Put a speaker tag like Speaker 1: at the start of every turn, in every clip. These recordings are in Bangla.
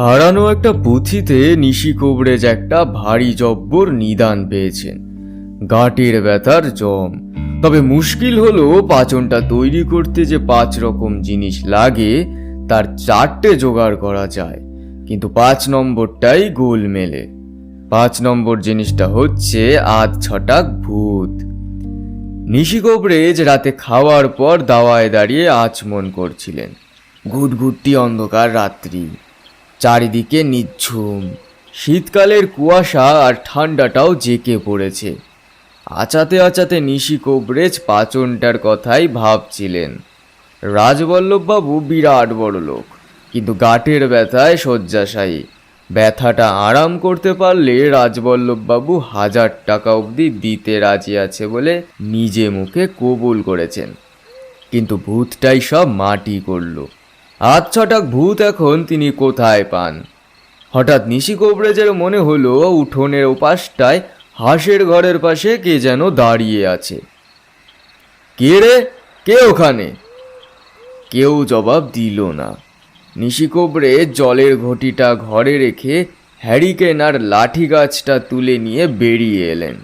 Speaker 1: হারানো একটা পুঁথিতে নিশি কবরেজ একটা ভারী জব্বর নিদান পেয়েছেন। গাঁটের ব্যথার জম। তবে মুশকিল হলো পাচনটা তৈরি করতে যে পাঁচ রকম জিনিস লাগে, তার চারটে জোগাড় করা যায়। কিন্তু পাঁচ নম্বরটাই গোল মেলে। পাঁচ নম্বর জিনিসটা হচ্ছে আধ ছটাক ভূত। নিশি কবরেজ রাতে খাওয়ার পর দাওয়ায় দাঁড়িয়ে আচমন করছিলেন। ঘুটঘুটটি অন্ধকার রাত্রি। চারিদিকে নিঝুম। শীতকালের কুয়াশা আর ঠান্ডাটাও জেকে পড়েছে। আচাতে আচাতে নিশি কবরেজ পাচনটার কথাই ভাবছিলেন। রাজবল্লভবাবু বিরাট বড় লোক, কিন্তু গাটের ব্যথায় শয্যাশায়ী। ব্যথাটা আরাম করতে পারলে রাজবল্লভবাবু হাজার টাকা অবধি দিতে রাজি আছে বলে নিজে মুখে কবুল করেছেন। কিন্তু ভূতটাই সব মাটি করল। আধ ছটাক ভূত এখন তিনি কোথায় পান? হঠাৎ নিশি কবরেজের মনে হলো, উঠোনের ওপাশটায় হাঁসের ঘরের পাশে কে যেন দাঁড়িয়ে আছে। কে রে? কে ওখানে? কেউ জবাব দিল না। নিশি কবরে জলের ঘটিটা ঘরে রেখে হ্যারিকেন আর লাঠি গাছটা তুলে নিয়ে বেরিয়ে এলেন।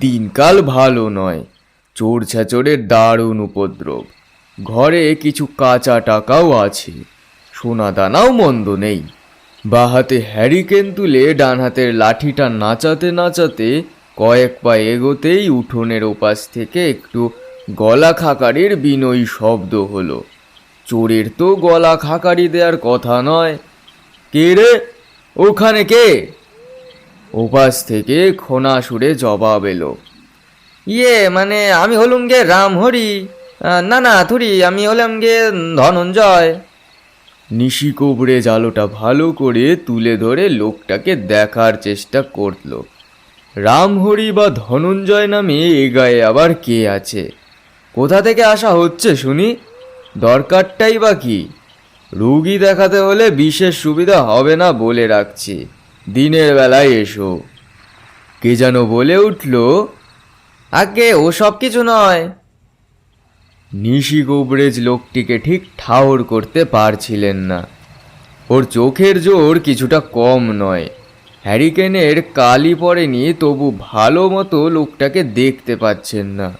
Speaker 1: দিনকাল ভালো নয়, চোর ছেচোরের দারুণ উপদ্রব। ঘরে কিছু কাঁচা টাকাও আছে। সোনা দানাও মন্দ নেই। বাঁ হাতে হ্যারিকেন তুলে ডান হাতের লাঠিটা নাচাতে নাচাতে কয়েক পা এগোতেই উঠোনের ওপাশ থেকে একটু গলা খাকারির বিনয়ী শব্দ হলো। চোরের তো গলা খাকারি দেওয়ার কথা নয়। কে রে? ওখানে কে? ওপাশ থেকে খোনা সুরে জবাব এলো।
Speaker 2: ইয়ে মানে আমি হলুম গে রামহরি। না না থুরি আমি হলাম গে ধনঞ্জয়।
Speaker 1: নিশি কবরে জালোটা ভালো করে তুলে ধরে লোকটাকে দেখার চেষ্টা করল। রামহরি বা ধনঞ্জয় নামে এ গায়ে আবার কে আছে? কোথা থেকে আসা হচ্ছে শুনি? দরকারটাই বা কি? রুগী দেখাতে হলে বিশেষ সুবিধা হবে না বলে রাখছি। দিনের বেলায় এসো। কে যেন বলে উঠল,
Speaker 2: আগে ও সব কিছু নয়।
Speaker 1: নিশি গোবরেজ লোকটিকে ঠিক ঠাউর করতে পারছিলেন না। ওর চোখের জোর কিছুটা কম নয়। হ্যারিকেনের কালি পড়েনি তবু ভালো মতো লোকটাকে দেখতে পাচ্ছেন না।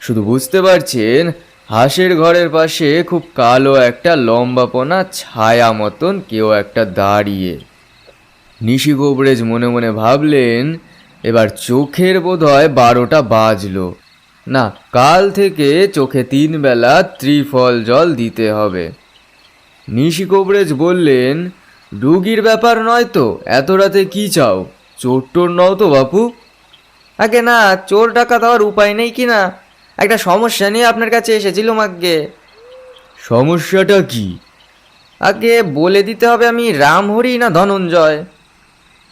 Speaker 1: শুধু বুঝতে পারছেন, হাঁসের ঘরের পাশে খুব কালো একটা লম্বাপনা ছায়া মতন কেউ একটা দাঁড়িয়ে। নিশি গোবরেজ মনে মনে ভাবলেন, এবার চোখের বোধহয় বারোটা বাজলো। না কাল থেকে চোখে তিন বেলা ত্রিফল জল দিতে হবে। নিশি কবরেজ বললেন রুগীর ব্যাপার নয় তো এত রাতে কি চাও? চোর টোর নও তো বাপু।
Speaker 2: আগে না চোর টাকা দেওয়ার উপায় নেই কি না? একটা সমস্যা নিয়ে আপনার কাছে এসেছিলাম আগে
Speaker 1: সমস্যাটা কি?
Speaker 2: আগে বলে দিতে হবে আমি রামহরি না ধনঞ্জয়?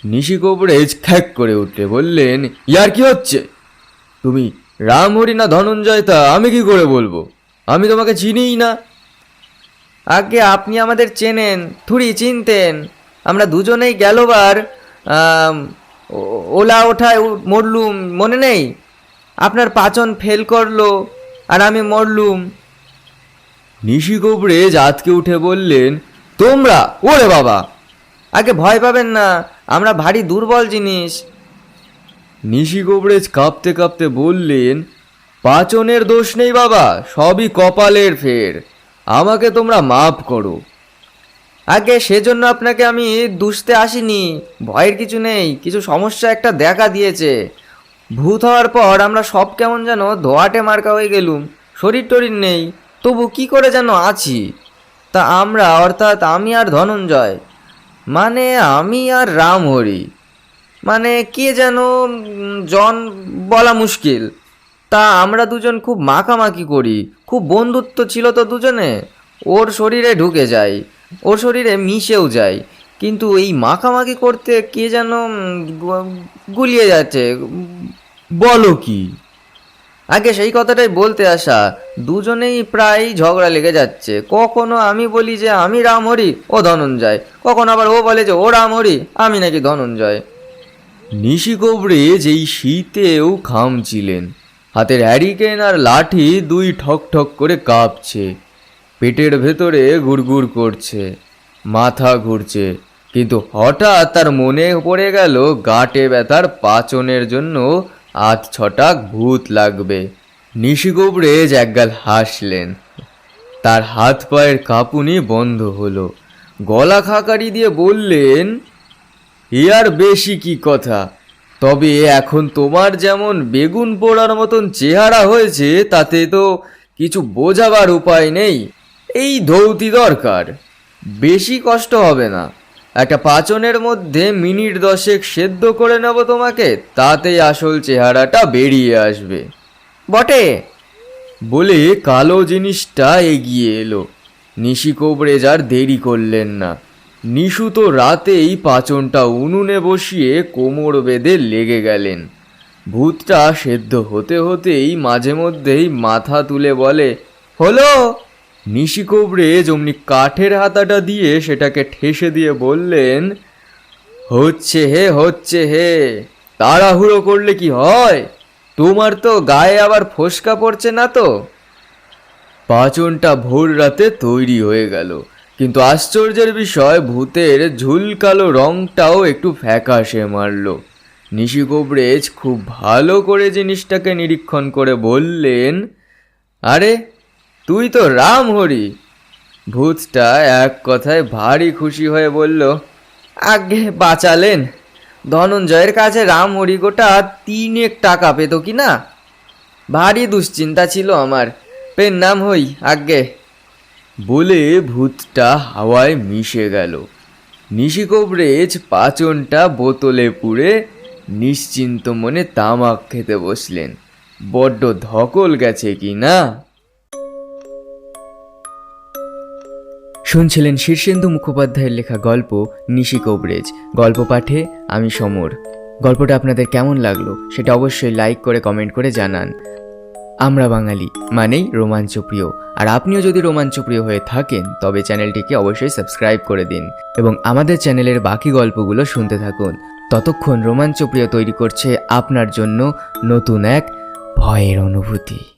Speaker 1: নিশি কবরেজ খ্যাক করে উঠলে বললেন ইয়ার কি হচ্ছে? তুমি রামহরি না ধনঞ্জয় তা আমি কি করে বলব? আমি তোমাকে চিনিই না।
Speaker 2: আগে আপনি আমাদের চেনেন থুড়ি চিনতেন। আমরা দুজনেই গেলবার ওলা ওঠায় মরলুম, মনে নেই? আপনার পাচন ফেল করল আর আমি মরলুম।
Speaker 1: নিশি কবরেজ আতকে উঠে বললেন, তোমরা, ওরে বাবা!
Speaker 2: আগে ভয় পাবেন না, আমরা ভারী দুর্বল জিনিস।
Speaker 1: নিশি কবরেজ কাঁপতে কাঁপতে বললেন, পাচনের দোষ নেই বাবা, সবই কপালের ফের। আমাকে তোমরা মাফ করো।
Speaker 2: আগে সেজন্য আপনাকে আমি দুষতে আসিনি, ভয়ের কিছু নেই, কিছু সমস্যা একটা দেখা দিয়েছে। ভূত হওয়ার পর আমরা সব কেমন যেন ধোয়াটে মার্কা হয়ে গেলুম, শরীর টরীর নেই, তবু কি করে যেন আছি? তা আমরা, অর্থাৎ আমি আর ধনঞ্জয় মানে আমি আর রামহরি। মানে কে যেন জন বলা মুশকিল। তা আমরা দুজন খুব মাখামাখি করি। খুব বন্ধুত্ব ছিল তো দুজনে। ওর শরীরে ঢুকে যাই, ওর শরীরে মিশেও যায় কিন্তু এই মাখামাখি করতে কে যেন গুলিয়ে যাচ্ছে।
Speaker 1: বলো কি?
Speaker 2: আগে সেই কথাটাই বলতে আসা। দুজনেই প্রায় ঝগড়া লেগে যাচ্ছে। কখনো আমি বলি যে আমি রাম হরি ও ধনঞ্জয়। কখনো আবার ও বলে যে ও রাম হরি আমি নাকি ধনঞ্জয়।
Speaker 1: নিশি কবরেজ এই শীতেও খামছিলেন হাতের হ্যারিকেন আর লাঠি দুই ঠক ঠক করে কাঁপছে, পেটের ভেতরে গুড়গুড় করছে, মাথা ঘুরছে, কিন্তু হঠাৎ তার মনে পড়ে গেল গাঁটে ব্যথার পাচনের জন্য আধ ছটাক ভূত লাগবে। নিশি কবরেজ একগাল হাসলেন, তার হাত পায়ের কাঁপুনি বন্ধ হলো, গলা খাকারি দিয়ে বললেন এ আর বেশি কি কথা? তবে এখন তোমার যেমন বেগুন পোড়ার মতন চেহারা হয়েছে, তাতে তো কিছু বোঝাবার উপায় নেই। এই ধৌতি দরকার। বেশি কষ্ট হবে না। একটা পাচনের মধ্যে মিনিট দশেক সেদ্ধ করে নেব তোমাকে তাতেই আসল চেহারাটা বেরিয়ে আসবে।
Speaker 2: বটে!
Speaker 1: বলে কালো জিনিসটা এগিয়ে এলো। নিশি কোবরেজ আর দেরি করলেন না। নিশু তো রাতেই পাচনটা উনুনে বসিয়ে কোমর বেঁধে লেগে গেলেন। ভূতটা সেদ্ধ হতে হতেই মাঝে মধ্যেই মাথা তুলে বলে,
Speaker 2: হলো?
Speaker 1: নিশি কোবরেজ অমনি কাঠের হাতাটা দিয়ে সেটাকে ঠেসে দিয়ে বললেন, হচ্ছে হে হচ্ছে হে, তাড়াহুড়ো করলে কি হয়? তোমার তো গায়ে আবার ফোসকা পড়ছে না তো? পাচনটা ভোর রাতে তৈরি হয়ে গেল। কিন্তু আশ্চর্যের বিষয়, ভূতের ঝুলকালো রংটাও একটু ফ্যাকাশে মারল। নিশি কোবরেজ খুব ভালো করে জিনিসটাকে নিরীক্ষণ করে বললেন, আরে, তুই তো রাম হরি। ভূতটা এক কথায় ভারী খুশি হয়ে বলল,
Speaker 2: আগে বাঁচালেন। ধনঞ্জয়ের কাছে রাম হরিগোটা তিনেক টাকা পেত কি না? ভারী দুশ্চিন্তা ছিল আমার। পেন নাম হই, আগে।
Speaker 1: বলে ভূতটা হাওয়ায় মিশে গেল। নিশি কবরেজ পাচনটা বোতলে পুড়ে নিশ্চিন্ত মনে তামাক খেতে বসলেন। বড্ড ধকল গেছে কি না? শুনছিলেন শীর্ষেন্দু মুখোপাধ্যায়ের লেখা গল্প নিশি কবরেজ গল্প পাঠে আমি সমর। গল্পটা আপনাদের কেমন লাগল সেটা অবশ্যই লাইক করে কমেন্ট করে জানান। আমরা বাঙালি মানেই রোমাঞ্চপ্রিয়। আর আপনিও যদি রোমাঞ্চপ্রিয় হয়ে থাকেন, তবে চ্যানেলটিকে অবশ্যই সাবস্ক্রাইব করে দিন এবং আমাদের চ্যানেলের বাকি গল্পগুলো শুনতে থাকুন। ততক্ষণ রোমাঞ্চপ্রিয় তৈরি করছে আপনার জন্য নতুন এক ভয়ের অনুভূতি।